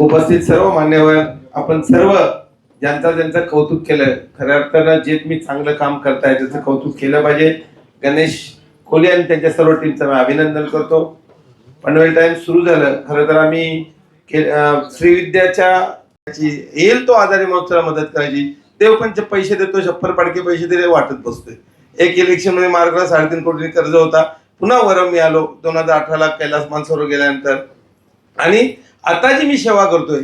उपस्थित सर्व मान्यवर आपण सर्व ज्यांचा ज्यांचं कौतुक केलं खऱ्या अर्थानं जे तुम्ही चांगलं काम करताय त्याचं कौतुक केलं पाहिजे. गणेश खोले आणि त्यांच्या सर्व टीमचं मी अभिनंदन करतो. पनवेल टाइम सुरू झालं. खरं तर आम्ही श्रीविद्याच्या येईल तो आजारी महोत्सवाला मदत करायची. देव पण जे पैसे देतो शप्पर पाडके पैसे दिले वाटत बसतोय. एक इलेक्शनमध्ये मार्गला साडेतीन कोटी कर्ज होता. पुन्हा वरम मी आलो. दोन हजार अठराला कैलास मानसरोवर गेल्यानंतर. आणि आता जी मी सेवा करतोय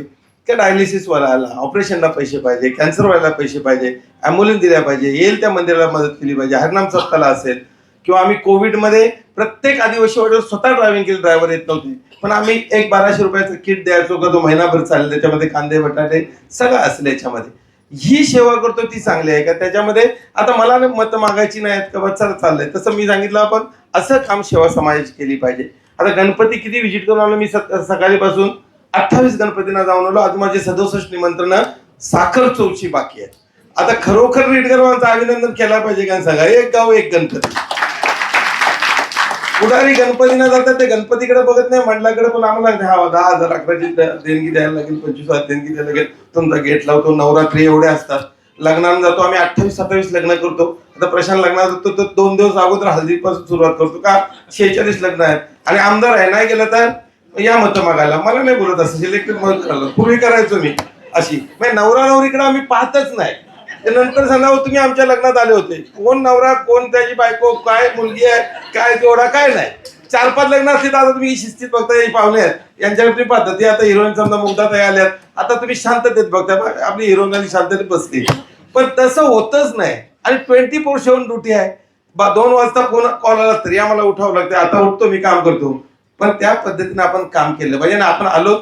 त्या डायलिसिसवाला आला ऑपरेशनला पैसे पाहिजे कॅन्सर व्हायला पैसे पाहिजे ॲम्ब्युलन्स दिल्या पाहिजे येईल त्या मंदिराला मदत केली पाहिजे हरनाम सप्ताला असेल किंवा आम्ही कोविडमध्ये प्रत्येक आदिवासी वाड्यावर स्वतः ड्रायव्हिंग केली ड्रायव्हर येत नव्हते. पण आम्ही एक बाराशे रुपयाचं किट द्यायचो का तो महिनाभर चालेल त्याच्यामध्ये कांदे बटाटे सगळं असेल याच्यामध्ये. ही सेवा करतो ती चांगली आहे का? त्याच्यामध्ये आता मला मतं मागायची नाहीत का? बच्चा चाललंय. तसं मी सांगितलं आपण असं काम सेवा समाजाची केली पाहिजे. आता गणपती किती व्हिजिट करून आलो मी सकाळीपासून? अठ्ठावीस गणपतींना जाऊन आलो. आज माझे सदुसष्ट निमंत्रण साखर चौची बाकी आहे आता खरोखर रीडकरांचं अभिनंदन केला पाहिजे का सांगा? एक गाव एक गणपती. पुढारी गणपतीना जातात ते गणपतीकडे बघत नाही मंडळाकडे पण आम्हाला दहा दहा हजार अकराची देणगी द्यायला लागेल पंचवीस हजार देणगी द्यायला लागेल. तुमचा गेट लावतो नवरात्री एवढे असतात. लग्नाला जातो आम्ही अठ्ठावीस सत्तावीस लग्न करतो. आता प्रशांत लग्नात जातो तर दोन दिवस अगोदर हळदीपासून सुरुवात करतो. का? शेहेचाळीस लग्न आहेत. आणि आमदार आहे नाही गेलं तर? या मत मागायला मला नाही बोलत असं. सिलेक्टेड मत करायला पूर्वी करायचो मी. अशी. म्हणजे नवरा नवरीकडे आम्ही पाहतच नाही. ते नंतर सांगा तुम्ही आमच्या लग्नात आले होते. कोण नवरा? कोण त्याची बायको? काय? मुलगी आहे? काय जोडा? काय नाही. चार पाच लग्न असली तर आता तुम्ही शिस्तीत बघता हे पाहुणे आहेत. यांच्याकडे तुम्ही पाहता. ते आता हिरोईन समजा मुग्धा तयार आल्यात. आता तुम्ही शांततेत बघता आपली हिरोईन शांततेत बसते पण तसं होतच नाही. आणि ट्वेंटी फोर सेवन ड्युटी आहे. बा दोन वाजता फोन कॉल आला तरी आम्हाला उठावं लागते. आता उठतो मी काम करतो. पण त्या पद्धतीने आपण काम केलं पाहिजे. ना आपण आलो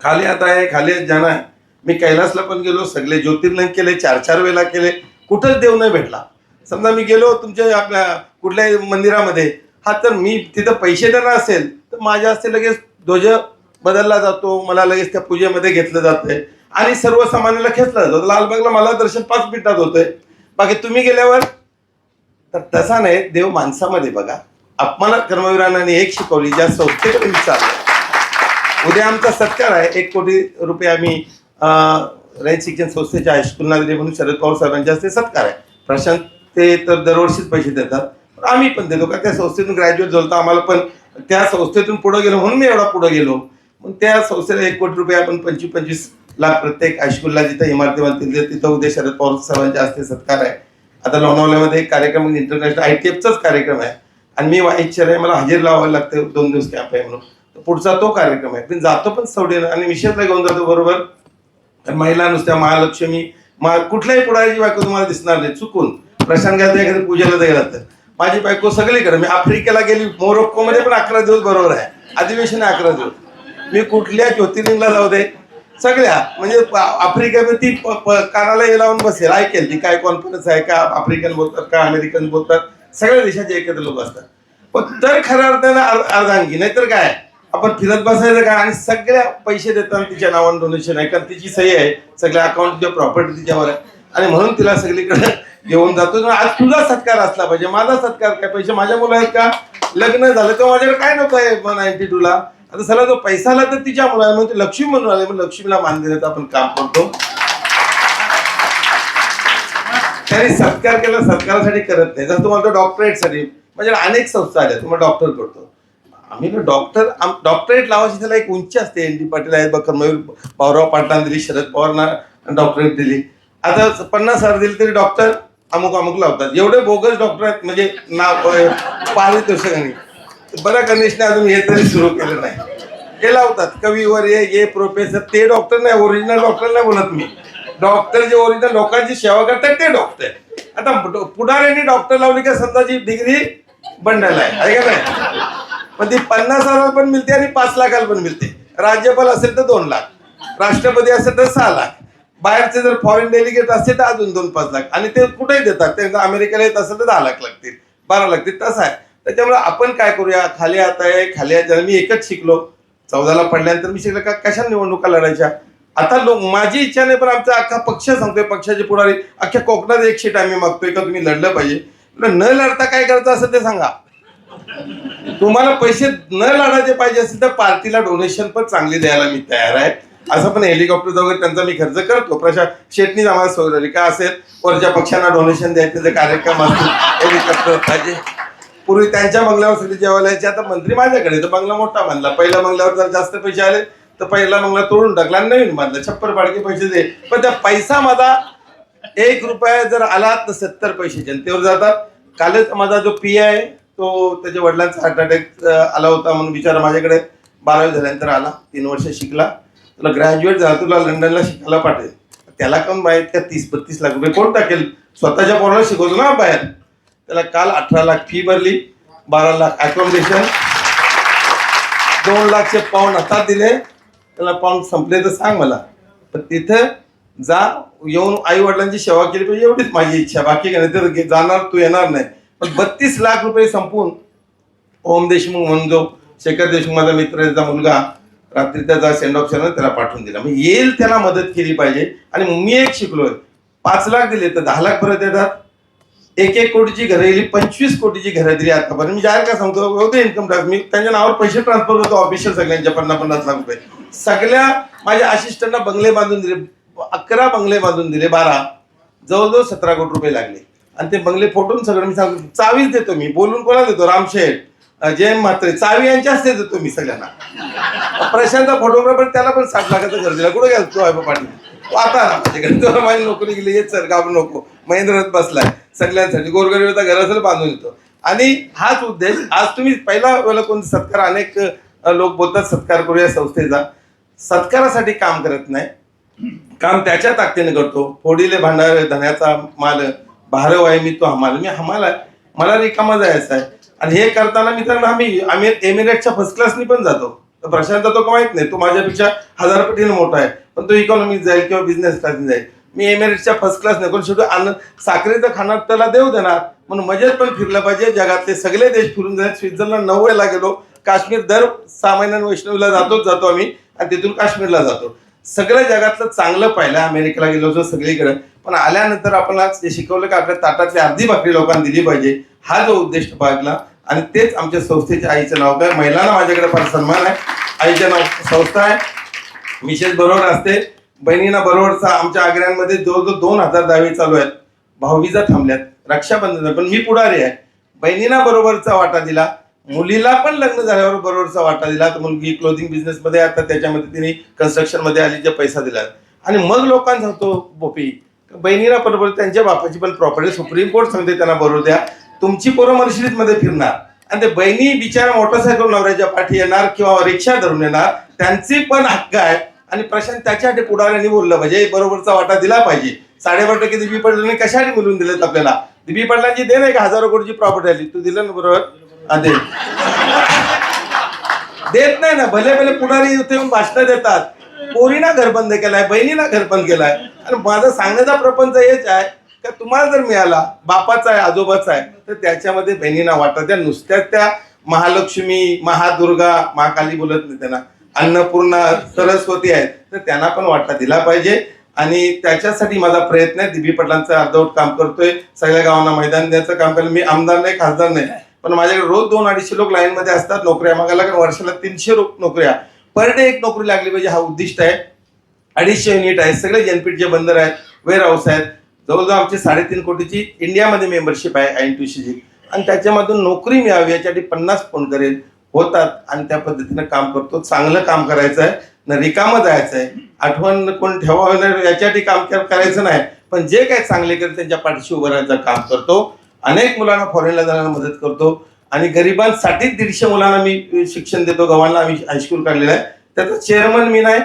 खाली आता आहे खाली जाणं आहे. मी कैलासला पण गेलो सगळे ज्योतिर्लिंग केले चार चार वेळेला केले. कुठंच देव नाही भेटला. समजा मी गेलो तुमच्या आपल्या कुठल्याही मंदिरामध्ये हा तर मी तिथं पैसे देणार असेल तर माझ्या हस्ते लगेच ध्वज बदलला जातो. मला लगेच त्या पूजेमध्ये घेतलं जातंय. आणि सर्वसामान्याला खेचलं जातो. लालबागला मला दर्शन पाच मिनिटात होतंय. बाकी तुम्ही गेल्यावर तर तसा नाही देव माणसामध्ये बघा. अपमानात कर्मवीरांनी एक शिकवली ज्या संस्थेकडे विचारलं उद्या आमचा सत्कार आहे. एक कोटी रुपये आम्ही रयत शिक्षण संस्थेच्या हायस्कूलला दिले म्हणून शरद पवार साहेबांच्या हस्ते सत्कार आहे. प्रशांत ते तर दरवर्षीच पैसे देतात. पण आम्ही पण देतो का त्या संस्थेतून ग्रॅज्युएट झालो तर आम्हाला पण त्या संस्थेतून पुढं गेलो म्हणून मी एवढा पुढं गेलो. मग त्या संस्थेला एक कोटी रुपये आपण पंचवीस पंचवीस लाख प्रत्येक हायस्कूलला जिथं इमारती बांधतील तिथं उद्या शरद पवार साहेबांच्या हस्ते सत्कार आहे. आता लोणावल्यामध्ये एक कार्यक्रम इंटरनॅशनल आय टी एफचाच कार्यक्रम आहे. आणि मी वाईट आहे मला हजेरी लावायला लागते दोन दिवस कॅम्प आहे म्हणून. तर पुढचा तो कार्यक्रम आहे. पण जातो पण सवडीनं आणि विषयातला घेऊन जातो बरोबर. महिला नुसत्या महालक्ष्मी मा कुठल्याही पुढारीची बायको तुम्हाला दिसणार नाही चुकून. प्रशांत घ्यायचं एखाद्या पूजेला जायला तर माझी बायको सगळीकडे मी आफ्रिकेला गेली मोरोक्कोमध्ये पण अकरा दिवस बरोबर आहे. अधिवेशन आहे अकरा दिवस. मी कुठल्या ज्योतिर्लिंगला जाऊ दे. सगळ्या म्हणजे आफ्रिकेमध्ये ती कानाला हे लावून बसेल. ऐकेल ती काय कॉन्फरन्स आहे का आफ्रिकन बोलतात का अमेरिकन बोलतात. सगळ्या देशाचे एकत्र लोक असतात. पण तर खऱ्या अर्थानं अर्धांगी अर्धांगी नाहीतर काय? आपण फिरत बसायचं काय? आणि सगळ्या पैसे देताना तिच्या नावानं डोनेशन आहे कारण तिची सही आहे. सगळ्या अकाउंट तिच्या प्रॉपर्टी तिच्यावर आहे. आणि म्हणून तिला सगळीकडे घेऊन जातो. आज तुझा सत्कार असला पाहिजे. माझा सत्कार काय? पैसे माझ्या मुलं आहेत का? लग्न झालं तर माझ्याकडे काय नव्हतं नाईन्टी टू ला? आता सला जो पैसा आला तर तिच्या मुलाला म्हणजे लक्ष्मी म्हणून आले. मग लक्ष्मीला मान देण्याचं आपण काम करतो. त्यांनी सत्कार केला सत्कारासाठी करत नाही. जर तुम्हाला डॉक्टरेटसाठी म्हणजे अनेक संस्था आल्या तुम्हाला डॉक्टर करतो आम्ही डॉक्टर डॉक्टरेट लावायची त्याला एक उंची असते. एन डी पाटील आहेत बकर मयूर भाऊराव पाटलांना दिली शरद पवारना डॉक्टरेट दिली. आता पन्नास हजार दिली तरी डॉक्टर अमुक अमुक लावतात. एवढे बोगस डॉक्टर आहेत म्हणजे नाव पारितोषिकांनी. बऱ्या कंडिशन अजून हे तरी सुरू केलं नाही. हे लावतात. कवीवर ये ये प्रोफेसर ते डॉक्टर नाही ओरिजिनल डॉक्टर नाही बोलत मी. डॉक्टर जे ओरिजिनल लोकांची सेवा करतात ते डॉक्टर. आता पुढाऱ्यांनी डॉक्टर लावली का समजाची डिग्री बंडल आहे. का नाही? पण ती पन्नास हजार पण मिळते आणि पाच लाखाला पण मिळते. राज्यपाल असेल तर दोन लाख. राष्ट्रपती असेल तर सहा लाख. बाहेरचे जर फॉरेन डेलिगेट असतील तर अजून दोन पाच लाख. आणि ते कुठेही देतात. ते अमेरिकेला येत असेल तर दहा लाख लागतील बारा लागतील. तसं आहे. त्याच्यामुळे आपण काय करूया? खाली आता आहे खाली आता मी एकच शिकलो चौदाला पडल्यानंतर मी शिकलं. का कशा निवडणुका लढायच्या? आता लोक माझी इच्छा नाही पण आमचा अख्खा पक्ष सांगतोय पक्षाचे पुढारी अख्ख्या कोकणात एक सीट आम्ही मागतोय का तुम्ही लढलं पाहिजे? न लढता काय करायचं असं ते सांगा. तुम्हाला पैसे न लढायचे पाहिजे असेल तर पार्टीला डोनेशन पण चांगली द्यायला मी तयार आहे. असं पण हेलिकॉप्टर वगैरे त्यांचा मी खर्च करतो. प्रशा शेटणीच आम्हाला सोय झाली. का असेल? वरच्या पक्षांना डोनेशन द्यायचे जे कार्यक्रम असतील हेलिकॉप्टर पाहिजे. पूर्वी त्यांच्या बंगल्यावर सगळे जेवायला यायचे. आता मंत्री माझ्याकडे तर बंगला मोठा म्हणला पहिल्या बंगल्यावर जर जास्त पैसे आले तर पहिला बंगला तोडून टाकला नवीन बांधला. छप्पर पाडके पैसे दे. पण त्या पैसा माझा एक रुपया जर आला तर सत्तर पैसे जनतेवर जातात. कालच माझा जो पी आहे तो त्याच्या वडिलांचा हार्ट अटॅक आला होता म्हणून बिचारा माझ्याकडे बारावी झाल्यानंतर आला. तीन वर्ष शिकला. तुला ग्रॅज्युएट झाला तुला लंडनला शिकायला पाठवेल. त्याला कोण बाहेर का तीस बत्तीस लाख रुपये कोण टाकेल? स्वतःच्या पोराला शिकवतो ना बाहेर. त्याला काल अठरा लाख फी भरली बारा लाख अकोमोडेशन दोन लाखचे पाऊंड हातात दिले. त्याला पाऊंड संपले तर सांग मला. पण तिथं जा येऊन आई वडिलांची सेवा केली पाहिजे एवढीच माझी इच्छा. बाकी काय नाही तर जाणार तू येणार नाही. पण बत्तीस लाख रुपये संपून ओम देशमुख म्हणून जो शेखर देशमुख माझा मित्र त्याचा मुलगा रात्री त्याचा सेंड ऑफ त्याला पाठवून दिला. मग येईल त्याला मदत केली पाहिजे. आणि मी एक शिकलोय. पाच लाख दिले तर दहा लाख परत येतात. एक एक कोटीची घरं गेली पंचवीस कोटीची घरं दिली आतापर्यंत. मी जाहीर का सांगतो होते इन्कम टॅक्स मी त्यांच्या नावावर पैसे ट्रान्सफर करतो ऑफिशियल सगळ्यांच्या पन्नास पन्नास लाख रुपये. सगळ्या माझ्या असिस्टंटना बंगले बांधून दिले अकरा बंगले बांधून दिले बारा. जवळजवळ सतरा कोटी रुपये लागले. आणि ते बंगले फोटून सगळं मी सांगतो चावीच देतो मी. बोलून कोणाला देतो? रामशेठ अं, जयंत म्हात्रे. चावी यांच्याच ते देतो मी सगळ्यांना. प्रशांत फोटोग्राफर त्याला पण साठ लाखाचं घर दिला. कुठे गेला तो आहे पाटील? आता आला माझी नोकरी गेली येत सर घाबरू नको. महेंद्रनाथ बसलाय. सगळ्यांसाठी गोरगरीबाचा घर बांधून येतो. आणि हाच उद्देश आज तुम्ही पहिला वेळेला कोण सत्कार अनेक लोक बोलतात सत्कार करूया संस्थेचा. सत्कारासाठी काम करत नाही. काम त्याच्या ताकदीने करतो. फोडीले भांडार धन्याचा माल भारव आहे मी तो हमाल. मी हमाल आहे. मला रिकामा जायचं आहे. आणि हे करताना मी तर आम्ही आम्ही एमिरेटच्या फर्स्ट क्लासनी पण जातो. प्रशांत तो का माहीत नाही. तो माझ्यापेक्षा हजार पटीने मोठा आहे. पण तो इकॉनॉमीत जाईल किंवा बिझनेस क्लासने जाईल. मी एमिरेटच्या फर्स्ट क्लास नाही. पण शेवटी आनंद साखरेचं खाणार त्याला देऊ देणार. म्हणून मजेत पण फिरलं पाहिजे. जगातले सगळे देश फिरून जाईल. स्वित्झर्लंड नव्वदला गेलो हो. काश्मीर दर सहा महिन्यां वैष्णवीला जातोच जातो आम्ही. आणि तिथून काश्मीरला जातो. सगळ्या जगातलं चांगलं पाहिलं. अमेरिकेला गेलो होतो सगळीकडे. पण आल्यानंतर आपण आज ते शिकवलं की आपल्या ताटातली अर्धी भाकरी लोकांना दिली पाहिजे. हा जो उद्देश बाळगला आणि तेच आमच्या संस्थेच्या आईचं नाव काय? महिलांना माझ्याकडे फार सन्मान आहे. आईचं नाव संस्था आहे. मिसेस बरोबर असते. बहिणींना बरोबरचा आमच्या आग्र्यांमध्ये जवळजवळ दोन हजार दहावी चालू आहेत. भाऊबीजा थांबल्यात. रक्षाबंधन पण मी पुढारी आहे. बहिणींना बरोबरचा वाटा दिला. मुलीला पण लग्न झाल्यावर बरोबरचा वाटा दिला. तर मुलगी क्लोदिंग बिझनेसमध्ये आता त्याच्यामध्ये तिने कन्स्ट्रक्शनमध्ये आली जे पैसा दिला. आणि मग लोकांना सांगतो बोपी बहिणीला बरोबर त्यांच्या बापाची पण प्रॉपर्टी सुप्रीम कोर्ट सांगते त्यांना बरोबर द्या. तुमची पोरं मर्शिडीजमध्ये फिरणार. आणि ते बहिणी बिचारा मोटरसायकल नवऱ्याच्या पाठी येणार किंवा रिक्षा धरून येणार त्यांची पण हक्क आहे आणि प्रशांत त्याच्यासाठी पुढाऱ्यांनी बोललं पाहिजे बरोबरचा वाटा दिला पाहिजे. साडेबार टक्के दिबी पडलांनी कशासाठी मिळून दिलेत आपल्याला? दिबी पडलांची दे नाही का? हजारो कोटीची प्रॉपर्टी आली. तू दिलं ना बरोबर दे. देत नाही ना. भले भले पुढारी इथे येऊन भाषणं देतात. पोरीना घर बंद केलाय बहिणीना घर बंद केलाय. आणि माझा सांगण्याचा प्रपंच हेच आहे. का तुम्हाला जर मिळाला बापाचा आहे आजोबाचा आहे तर त्याच्यामध्ये बहिणींना वाटतं. त्या नुसत्याच त्या महालक्ष्मी महादुर्गा महाकाली बोलत नाही त्यांना. अन्नपूर्णा सरस्वती आहेत. तर त्यांना पण वाटा दिला पाहिजे. आणि त्याच्यासाठी माझा प्रयत्न आहे. दिबी पटलांचं अर्धवट काम करतोय. सगळ्या गावांना मैदान द्यायचं काम केलं मी आमदार नाही खासदार नाही. पण माझ्याकडे रोज दोन अडीचशे लोक लाईन मध्ये असतात नोकऱ्या मागायला. कारण वर्षाला तीनशे नोकऱ्या. पर डे एक नोकरी लागली पाहिजे हा उद्दिष्ट आहे. अडीचशे युनिट आहे. सगळे जनपीटचे बंदर आहेत वेअर हाऊस आहेत जवळजवळ आमची साडेतीन कोटीची इंडियामध्ये मेंबरशिप आहे आय टी ची आणि त्याच्यामधून नोकरी मिळावी याच्यासाठी पन्नास फोन करेल होतात आणि त्या पद्धतीनं काम करतो. चांगलं काम करायचं आहे न रिकामं जायचं आहे. आठवण कोण ठेवावं नाही याच्यासाठी काम करायचं नाही. पण जे काही चांगले करेल त्यांच्या पाठीशी उभं राहायचं काम करतो. अनेक मुलांना फॉरेनला जाण्याला मदत करतो. आणि गरिबांसाठी दीडशे मुलांना मी शिक्षण देतो. गावांना आम्ही हायस्कूल काढलेलं आहे. त्याचा चेअरमन मी नाही.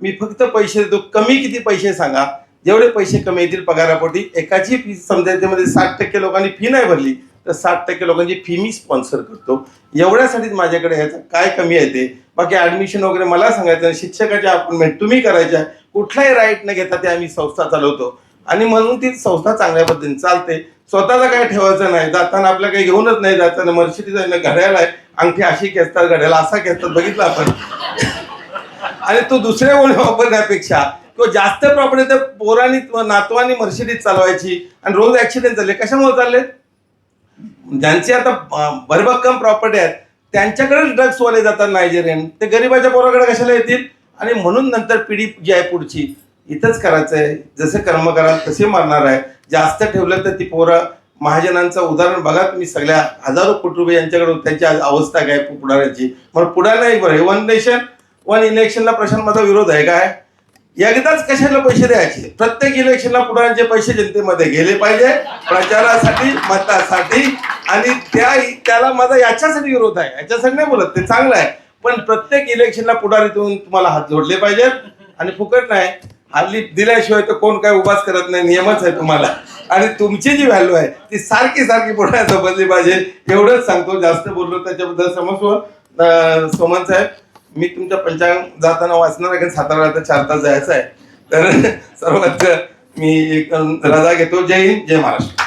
मी फक्त पैसे देतो. कमी किती पैसे सांगा? जेवढे पैसे कमी येतील पगारापोटी एकाची फी समजा त्यामध्ये साठ टक्के लोकांनी फी नाही भरली तर साठ टक्के लोकांची फी मी स्पॉन्सर करतो. एवढ्यासाठीच माझ्याकडे ह्याचं काय कमी आहे ते? बाकी ऍडमिशन वगैरे मला सांगायचं शिक्षकाच्या अपॉइंटमेंट तुम्ही करायच्या कुठलाही राईट न घेता ते आम्ही संस्था चालवतो. आणि म्हणून ती संस्था चांगल्या पद्धतीने चालते. स्वतःला काय ठेवायचं नाही जाताना आपल्या काही घेऊनच नाही जाताना मर्सिडीज आहे ना घड्याला आहे अंगठी अशी खेचतात घड्याला असा खेचतात बघितलं आपण. आणि तो दुसऱ्या कोणी वापरण्यापेक्षा किंवा जास्त प्रॉपर्टी तर पोरांनी नातवानी मर्शिडीज चालवायची आणि रोज ऍक्सिडेंट झाले. कशामुळे चालले? ज्यांची आता भरभक्कम प्रॉपर्टी आहेत त्यांच्याकडेच ड्रग्स वाले जातात नायजेरियन ते गरीबाच्या पोराकडे कशाला येतील? आणि म्हणून नंतर पिढी जी आहे पुढची इथंच करायचं आहे जसे कर्म कराल तसे मारणार आहे. जास्त ठेवलं तर ती पोरं महाजनांचं उदाहरण बघा तुम्ही सगळ्या हजारो कुटुंब यांच्याकडे त्यांची अवस्था काय पुढाऱ्याची? मग पुढाऱ्या एक बरं वन नेशन वन इलेक्शनला प्रशांत माझा विरोध आहे काय? एकदाच कशाला पैसे द्यायचे? प्रत्येक इलेक्शनला पुढाऱ्यांचे पैसे जनतेमध्ये गेले पाहिजे प्रचारासाठी मतासाठी आणि त्या त्याला माझा याच्यासाठी विरोध आहे. याच्यासाठी नाही बोलत ते चांगलं आहे. पण प्रत्येक इलेक्शनला पुढारीतून तुम्हाला हात जोडले पाहिजेत. आणि फुकट नाही. हल्ली दिल्याशिवाय तर कोण काय उभाच करत नाही नियमच आहे तुम्हाला. आणि तुमची जी व्हॅल्यू आहे ती सारखी सारखी पुढे समजली पाहिजे. एवढंच सांगतो. जास्त बोललो त्याच्याबद्दल समजव सोमन साहेब मी तुमच्या पंचांग जाताना वाचणार आहे कारण सातारा आता चार तास जायचं आहे. तर सर्वात मी एक रजा घेतो. जय हिंद जय महाराष्ट्र.